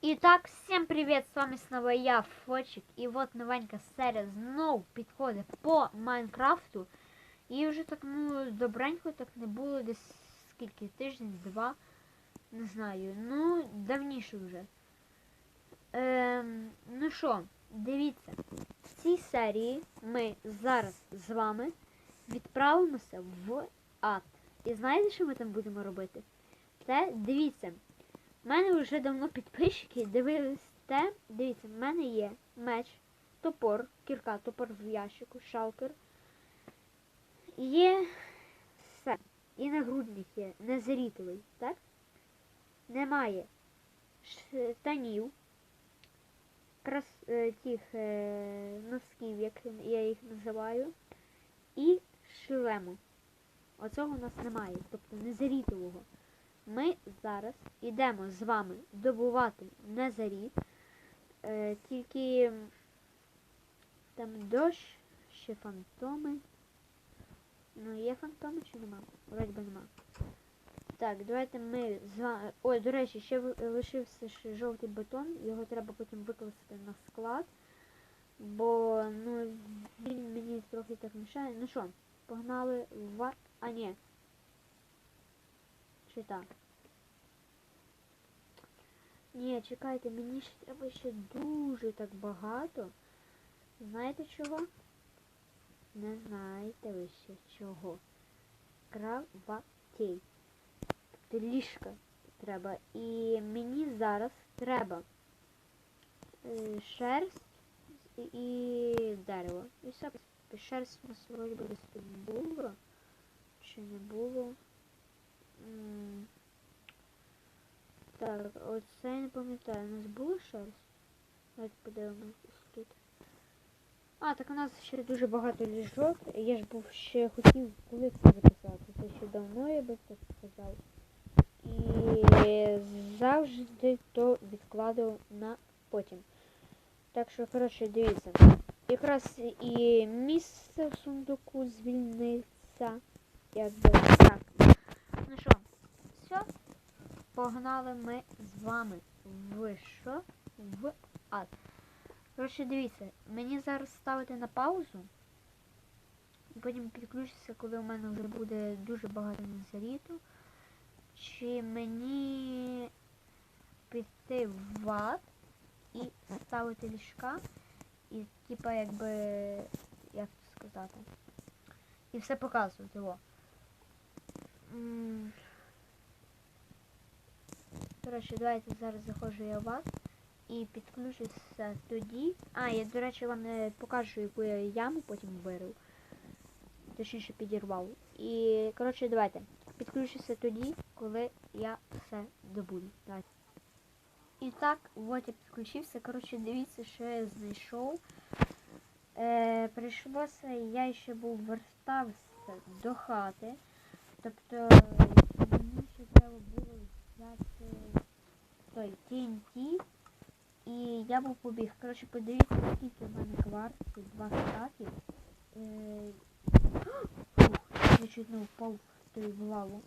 Итак, всем привет, с вами снова я, Фочик, и вот новенька серія знов підходить по Майнкрафту. І вже так, ну, добренько так не було десь скільки, тиждень, два, не знаю, ну, давніше вже. Ем, ну що, дивіться, в цій серії ми зараз з вами відправимося в ад. І знаєте, що ми там будемо робити? Це дивіться. У мене вже давно підписчики дивились те. Дивіться, в мене є меч, топор, кірка, топор в ящику, шалкер. Є все. І нагрудник є, незарітовий, так? Немає штанів, крас, е, тих е, носків, як я їх називаю, і шлему. Оцього у нас немає, тобто незарітового. Ми зараз йдемо з вами добувати незаріт. Е, тільки там дощ, ще фантоми. Ну, є фантоми чи нема? Вроді би нема. Так, давайте ми з вами... Ой, до речі, ще лишився ще жовтий бетон. Його треба потім викласти на склад. Бо ну, він мені трохи так мішає. Ну що, погнали в... А, ні. Так? Ні, чекайте, мені ще треба ще дуже так багато. Знаєте чого? Не знаєте ви ще чого. Кроватей. Ліжка треба. І мені зараз треба е, шерсть і дерево. І все. Шерсть у нас вроді би було. Чи не було? Так, оце я не пам'ятаю. У нас було шерсть? Давайте подивимось тут. А, так у нас ще дуже багато ліжок. Я ж був ще хотів коли це записати. Це ще давно я би так сказав. І завжди то відкладав на потім. Так що, коротше, дивіться. Якраз і місце в сундуку звільниться. Якби так. Ну що, все. Погнали ми з вами в що? В ад. Коротше, дивіться, мені зараз ставити на паузу. Потім підключитися, коли у мене вже буде дуже багато незаріту. Чи мені піти в ад і ставити ліжка. І типа якби як це сказати. І все показувати. О. Коротше, давайте зараз заходжу я в вас і підключуся тоді. А, я, до речі, вам не покажу, яку я яму потім вирив. Точніше підірвав. І, коротше, давайте. Підключуся тоді, коли я все добуду. Давайте. І так, от я підключився. Коротше, дивіться, що я знайшов. Е, прийшлося, я ще був вертався до хати. Тобто мені ще треба було взяти той TNT. І я був побіг. Коротше, подивіться, скільки в мене кварців, два стаки. Е, я чуть не впав той в лаву.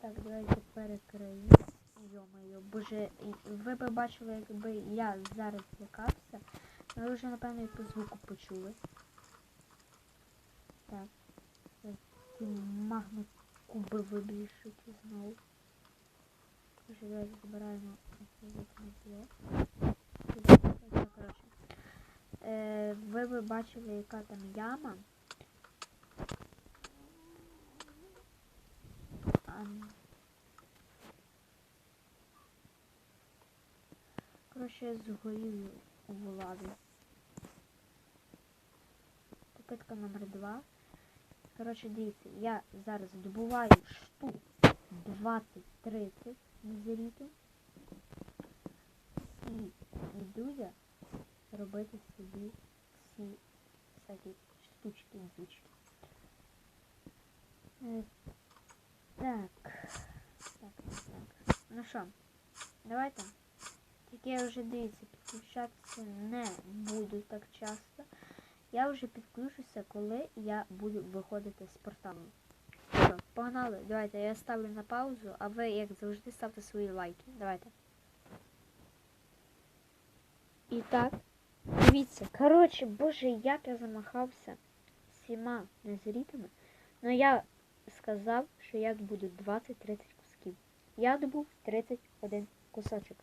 Так, давайте перекрию. Йо-моє, боже, ви б бачили, якби я зараз злякався. Ви вже, напевно, і по звуку почули. Так. Магми куби вибільшуть знову. Зло. Коротше. Е, ви б бачили, яка там яма. Коротше, я згорів у лаві. Попитка номер два. Коротше, дивіться, я зараз добуваю штук 20-30 незаріту. І йду я робити собі всі всякі штучки бучки. Е, Так. Так, так. Ну що, давайте. Тільки я вже дивіться, підключатися не буду так часто. Я вже підключуся, коли я буду виходити з порталу. Що, погнали, давайте, я ставлю на паузу, а ви, як завжди, ставте свої лайки. Давайте. І так, дивіться, коротше, боже, як я замахався всіма незрітами. Ну я сказав, що я буду 20-30 кусків. Я добув 31 кусочок.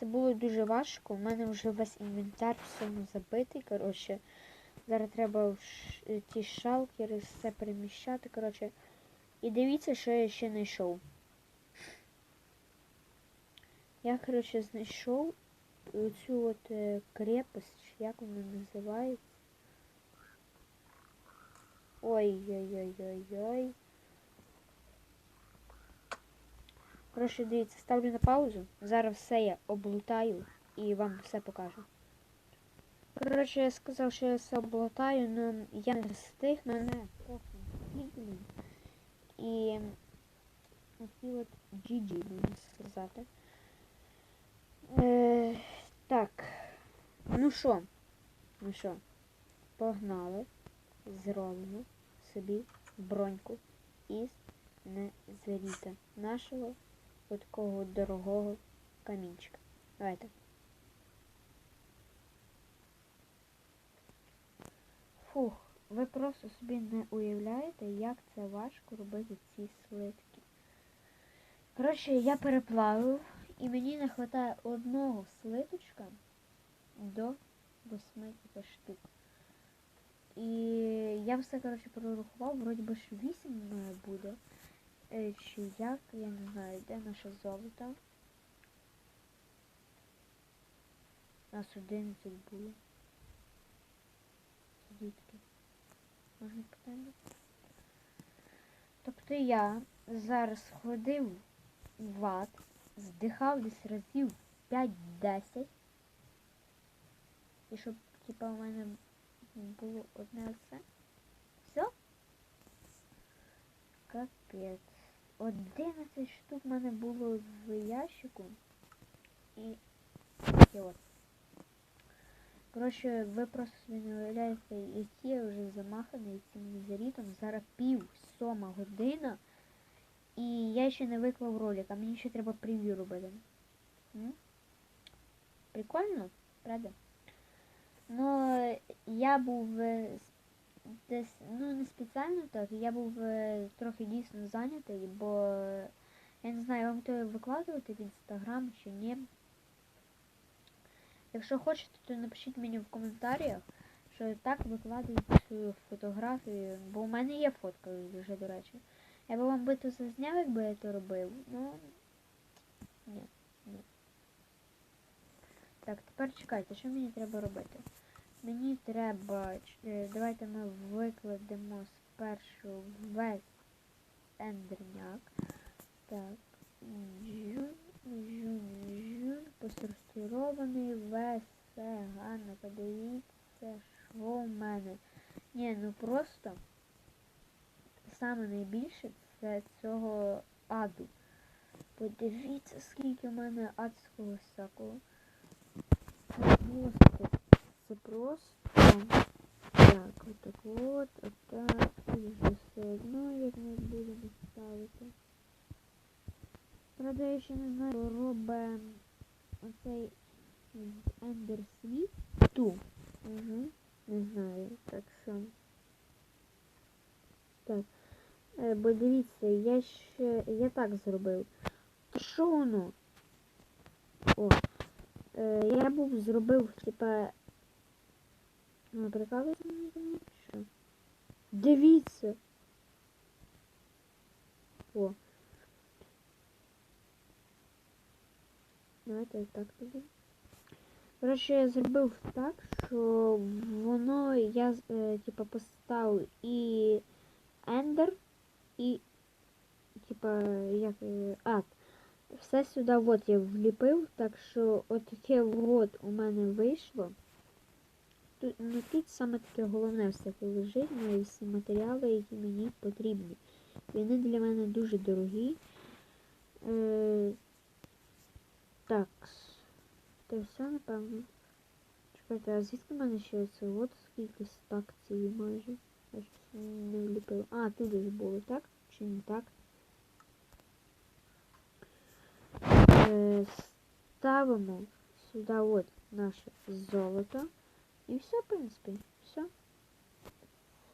Це було дуже важко. У мене вже весь інвентар всьому забитий. Коротше, зараз треба е, ті шалкери все переміщати. Коротше. І дивіться, що я ще знайшов. Я, коротше, знайшов цю от е, крепость, як вона називається. Ой-ой-ой-ой-ой. Коротше, дивіться, ставлю на паузу. Зараз все я облутаю і вам все покажу. Коротше, я сказав, що я все облутаю, але я не встиг трохи відьмін. І оці от GG, можна сказати. Е, так. Ну що? Ну що? Погнали. Зробимо собі броньку із незаріта нашого от такого дорогого камінчика. Давайте. Фух, ви просто собі не уявляєте, як це важко робити ці слитки. Коротше, я переплавив, і мені не вистачає одного слиточка до восьми штук. І я все, коротше, прорахував, вроді би ж 8 має буде. Е, Чи я не знаю, де наше золото. У нас 11 було. Звідки? Можна питання? Тобто я зараз ходив в ад, здихав десь разів 5-10. І щоб, типа, у мене було одне оце. Все? Капець. 11 штук в мене було в ящику. І таке от. Коротше, ви просто собі не уявляєте, які я вже замаханий цим незарітом. Зараз пів сьома година. І я ще не виклав ролик, а мені ще треба прев'ю робити. М? Прикольно, правда? Ну, я був е, десь, ну не спеціально так, я був е, трохи дійсно зайнятий, бо я не знаю, вам то викладувати в інстаграм чи ні. Якщо хочете, то напишіть мені в коментарях, що так викладаю цю фотографію, бо у мене є фотка вже, до речі. Я би вам би то зазняв, якби я то робив, ну ні, ні. Так, тепер чекайте, що мені треба робити? Мені треба. е, Давайте ми викладемо спершу весь ендерняк. Так. Жун, жун, жун. Посортирований весь гарно. Подивіться, що в мене. Ні, ну просто саме найбільше це цього аду. Подивіться, скільки в мене адського всякого. Господи, це просто так, отак от, отак, і вже все одно, як ми будемо ставити. Правда, я ще не знаю, що робить оцей Ender Світ ту. Угу. Не знаю, так що. Так. Е, бо дивіться, я ще. Я так зробив. Що воно? О. Е, я був зробив, типа. Ну, прикалується мною, чи що? Дивіться. О. Давайте так тоді. Коротше, я зробив так, що воно я е, типа поставив і ендер, і типа як е, ад. Все сюди от я вліпив, так що от таке от у мене вийшло. Тут, ну тут саме таке головне все лежить, мої всі матеріали, які мені потрібні. Вони для мене дуже дорогі. Е, так. Це все, напевно. Чекайте, а звідки в мене ще це? От скільки стак цієї майже. Я щось не вліпив. А, тут ж було, так? Чи не так? Е, ставимо сюди от наше золото. І все, в принципі, все.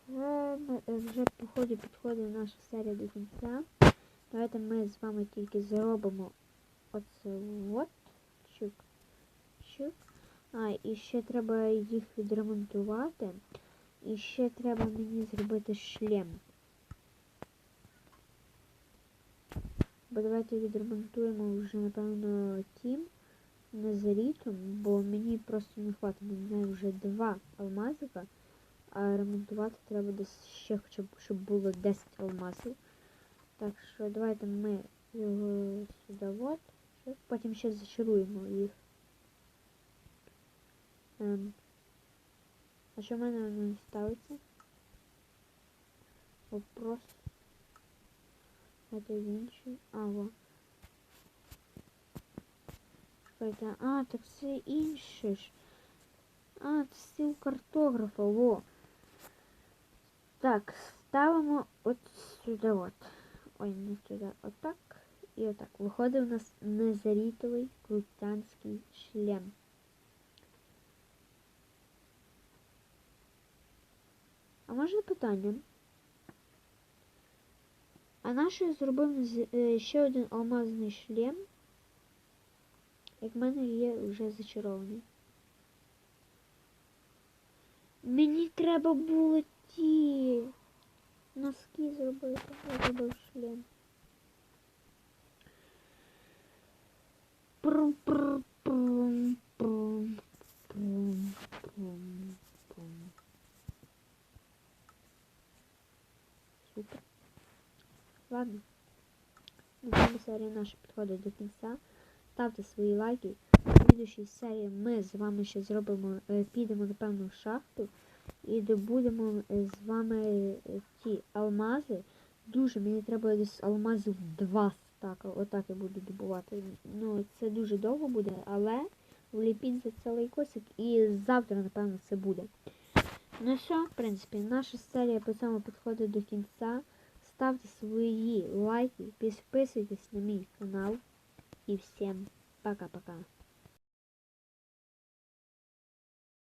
Е, ми- е, Вже походу підходить наша серія до кінця. Давайте ми з вами тільки зробимо оце от. Чук. Чук. А, і ще треба їх відремонтувати. І ще треба мені зробити шлем. Бо давайте відремонтуємо вже, напевно, тім незарітом, бо мені просто не хватить. У мене вже два алмазика, а ремонтувати треба десь ще хоча б, щоб було 10 алмазів. Так що давайте ми його сюди от. Щас, Потім ще зачаруємо їх. Ем. А що в мене не ставиться? Вопрос. Это інший. А, во. Чекайте. А, так це інше ж. А, це стіл картографа, во. Так, ставимо от сюди от. Ой, не туди, отак. І отак. Виходить у нас незарітовий крутянський шлем. А можна питання? А нащо я зробив з- е, ще один алмазний шлем? Як в мене є вже зачарований. Мені треба було ті носки зробити. Я зробив шлем. Прум-прум-прум-прум-прум-прум. Супер. Ладно. На цьому серія наша до кінця. Ставте свої лайки. В слідчій серії ми з вами ще зробимо, е, підемо напевно в шахту і добудемо е, з вами е, ті алмази. Дуже мені треба десь алмазів два стака. Отак я буду добувати. Ну, це дуже довго буде, але вліпіть за це лайкосик і завтра, напевно, це буде. Ну що, в принципі, наша серія по цьому підходить до кінця. Ставте свої лайки, підписуйтесь на мій канал. І всем пока-пока.